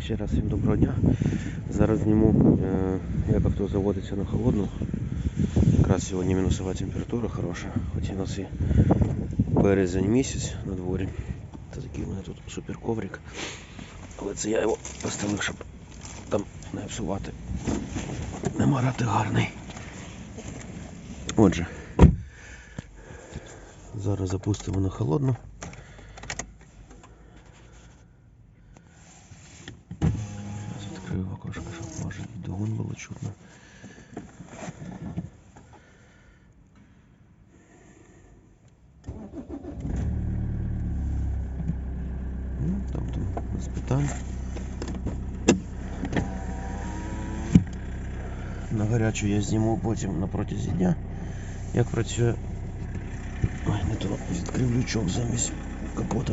Ще раз всім доброго дня. Зараз зніму, е, як авто заводиться на холодну. Якраз сьогодні мінусова температура хороша, хоч у нас і березень місяць на дворі. Та такий у мене тут супер коврик. Але це я його поставив, щоб там не псувати. Не марати гарний. Отже. Зараз запустимо на холодну. Зараз відкрию окошко, щоб може двигун було чутно. Ну, Там там без питань. На гарячу я зніму потім на протязі дня, як працює. Ой, не то відкрив лючок замість капота.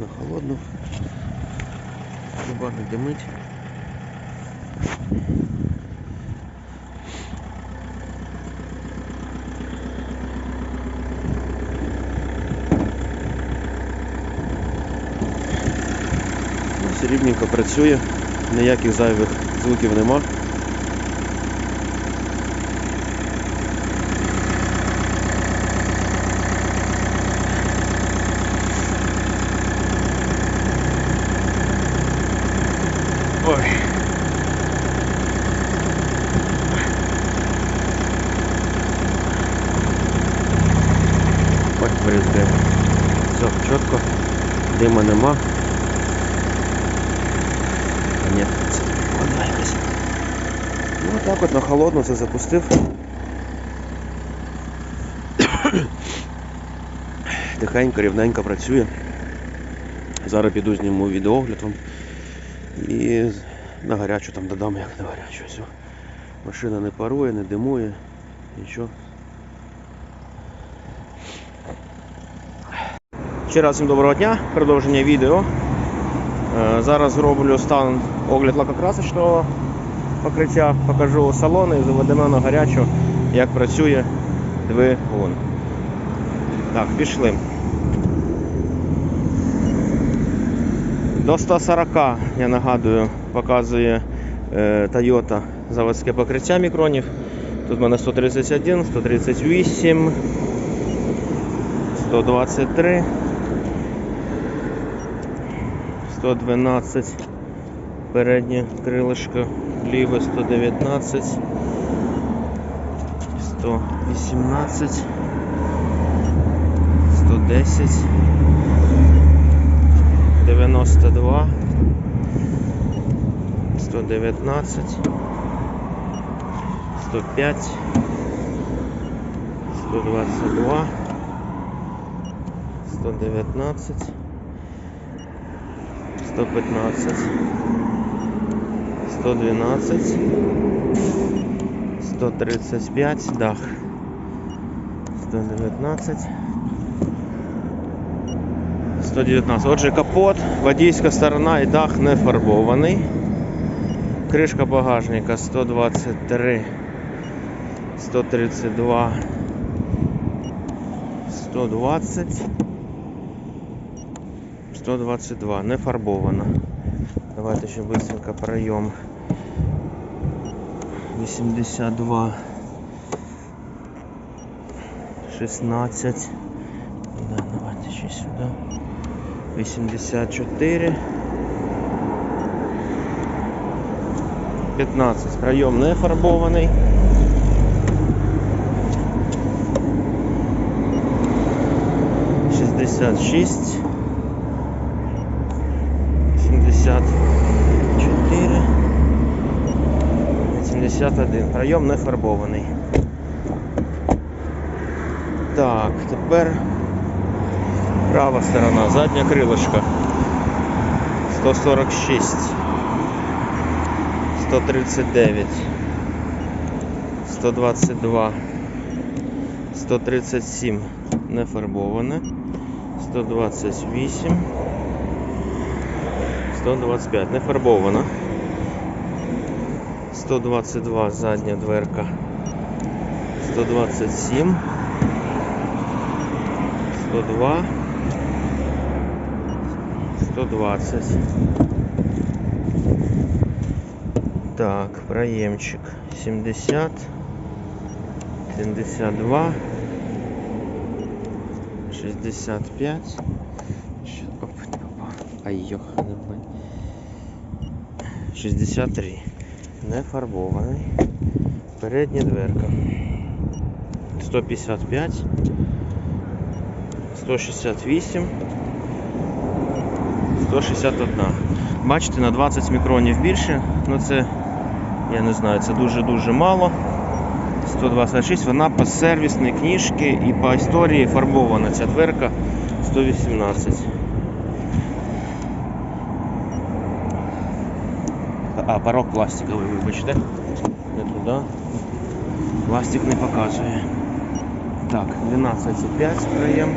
На холодну. Не димить. Рівненько працює, ніяких зайвих звуків нема. Ой. Ой, бризгає. Все, чітко. Дима нема. А ні, це вода якась. Ну так от на холодну це запустив. Тихенько, рівненько працює. Зараз піду зніму відеогляд вам. І на гарячу там додам, як на гарячу. Все. Машина не парує, не димує, нічого. Ще раз всім доброго дня, продовження відео. Е, Зараз зроблю стан огляд лакокрасочного покриття, покажу салони і заведемо на гарячу, як працює двигун. Так, пішли. До 140, я нагадую, показує е, Toyota заводське покриття мікронів. Тут в мене 131, 138, 123, 112, переднє крилишко, ліве 119, 118, 110. 92 119 105 122 119 115 112 135 дах. 119 119. Отже, капот, водійська сторона і дах не фарбований. Кришка багажника 123, 132, 120, 122. Не фарбована. Давайте ще быстренько пройом. 82, 16. Да, давайте ще сюди. 84. 15. Пройом не фарбований. Шістдесят шість. 51 Прийом не фарбований. Так, тепер права сторона, задня крилочка. 146, 139, 122, 137 не фарбоване, 128, 125 не фарбовано. 122 задня дверка. 127. 102. 120. Так, проемчик 70. 72. 65. Щас, оп, не попав. Ай, бань. 63. Не фарбований. Передня дверка. 155. 168. 161. Бачите, на 20 мікронів більше. Ну це, я не знаю, це дуже-дуже мало. 126, вона по сервісній книжці і по історії фарбована ця дверка 118. А, порог пластиковий, вибачте. Не туди. Пластик не показує. Так, 12,5 проєм.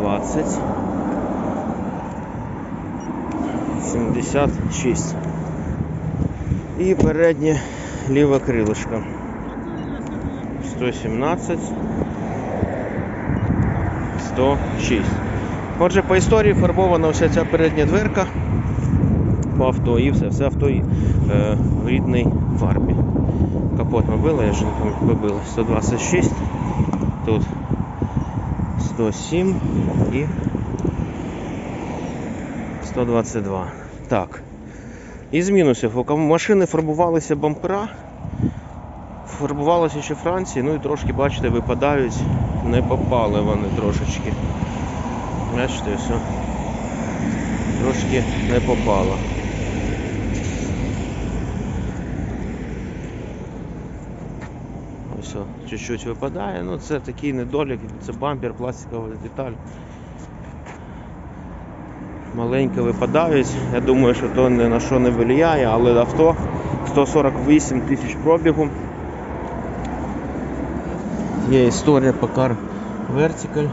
20. 76. І переднє ліве крилишко. 117. 106. Отже, по історії фарбована вся ця передня дверка По авто і все, все авто е, в рідній фарбі. Капот ми били, я ж не пам'ятаю, вибили 126, тут 107 і 122. Так. Із мінусів, у машини фарбувалися бампера, фарбувалися ще Франції, ну і трошки, бачите, випадають, не попали вони трошечки. Бачите, все. Трошки не попало. Ось, о, чуть-чуть випадає, ну це такий недолік, це бампер, пластикова деталь. Маленько випадають. Я думаю, що то ні на що не впливає, але авто 148 тисяч пробігу. Є історія по Car Vertical.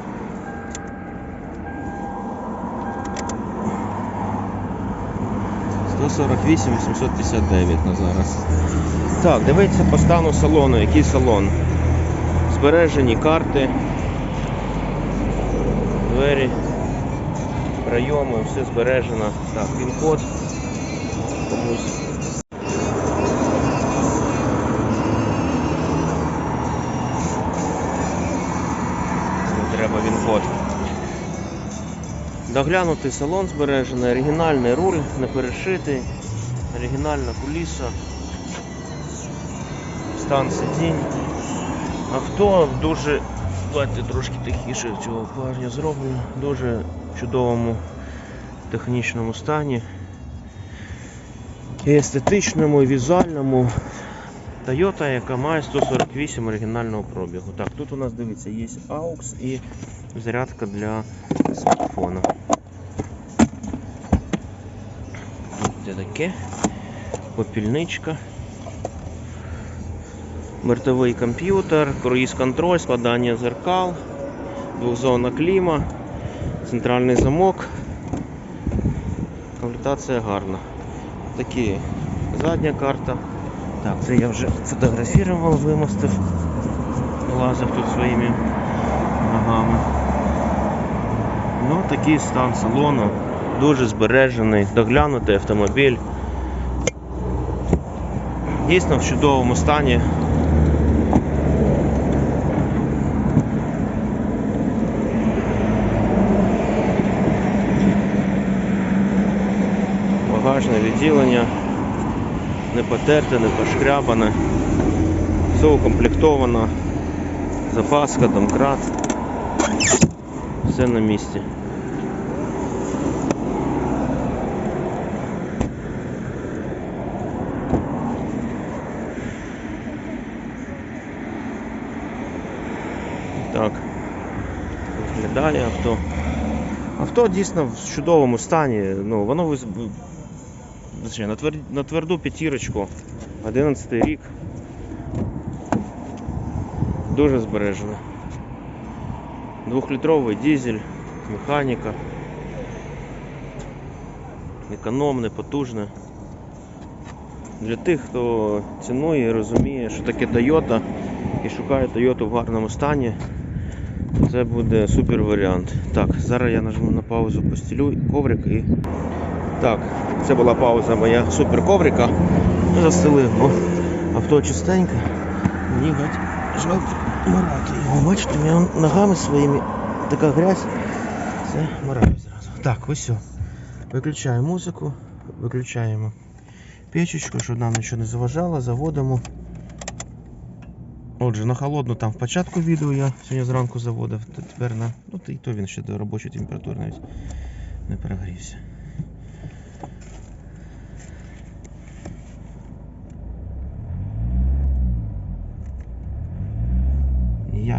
Сто 48 859 на зараз. Так, дивіться по стану салону, який салон. Збережені карти, двері, прийоми, все збережено. Так, пін-код комусь. Треба він-код. Доглянутий салон збережений, оригінальний руль, не перешитий, оригінальна куліса стан сидінь. Авто в дуже, давайте трошки тихіше цього парня зроблю, дуже чудовому технічному стані. І естетичному, і візуальному. Toyota, яка має 148 оригінального пробігу. Так, тут у нас дивіться, є AUX і зарядка для смартфона. Тут таке, попільничка бортовий комп'ютер, круїз-контроль, складання зеркал, двохзонна кліма, центральний замок. Комплектація гарна. Такі задня карта. Так, це я вже фотографував, вимостив. Лазив тут своїми ногами. Ну, такий стан салону. Дуже збережений, доглянутий автомобіль. Дійсно в чудовому стані. Багажне відділення, не потерте, не пошкрябане, все укомплектовано, запаска, домкрат, все на місці. Так, виглядає авто. Авто дійсно в чудовому стані. Ну, воно на, твер... на тверду п'ятірочку, 11 рік. Дуже збережене. Двохлітровий дизель, механіка. економне, потужне. Для тих, хто цінує і розуміє, що таке Toyota і шукає Toyota в гарному стані, це буде супер варіант. Так, зараз я нажму на паузу, постілю коврик і. Так, це була пауза моя супер коврика. Застелив, бо авто чистеньке. Мені геть жалко марати його. Бачите, мене ногами своїми така грязь. Це мараю зразу. Так, ось все. Виключаємо музику, виключаємо печечку, щоб нам нічого не заважало, заводимо. Отже, на холодну там в початку відео я сьогодні зранку заводив, то тепер на. Ну і то він ще до робочої температури навіть не перегрівся.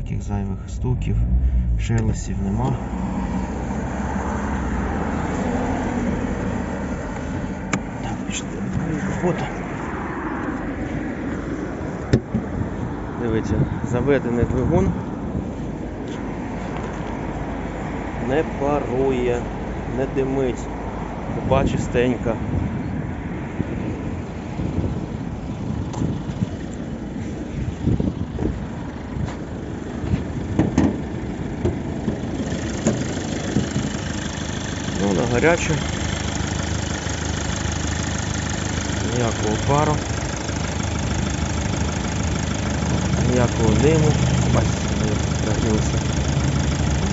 Ніяких зайвих стуків, шелестів нема. Так, пішли капота. Дивіться, заведений двигун. Не парує, не димить. Купа чистенька. Гаряче. Ніякого пару. Ніякого диму. Бачите, розгрілося.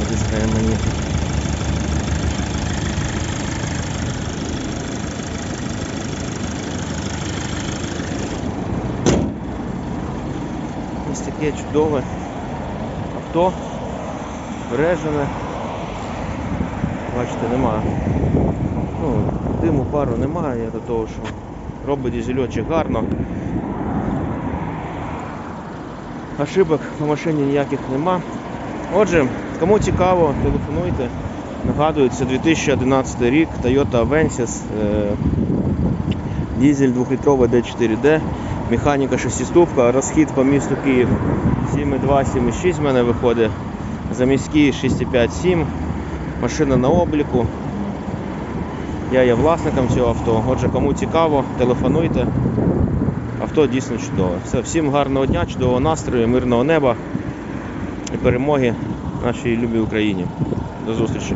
Бризгає мені. Ось таке чудове авто, бережене. Бачите, немає. Ну, диму пару немає до того, що робить дизельочок гарно. Ошибок по машині ніяких нема. Отже, кому цікаво, телефонуйте. Нагадую, це 2011 рік Toyota Avensis, е, дизель 2-літровий D4D, механіка 6-ступка, розхід по місту Київ 7,2, 7,6 в мене виходить. За міський 6,5-7. Машина на обліку. Я є власником цього авто. Отже, кому цікаво, телефонуйте. Авто дійсно чудове. Все, всім гарного дня, чудового настрою, мирного неба і перемоги нашій любій Україні. До зустрічі.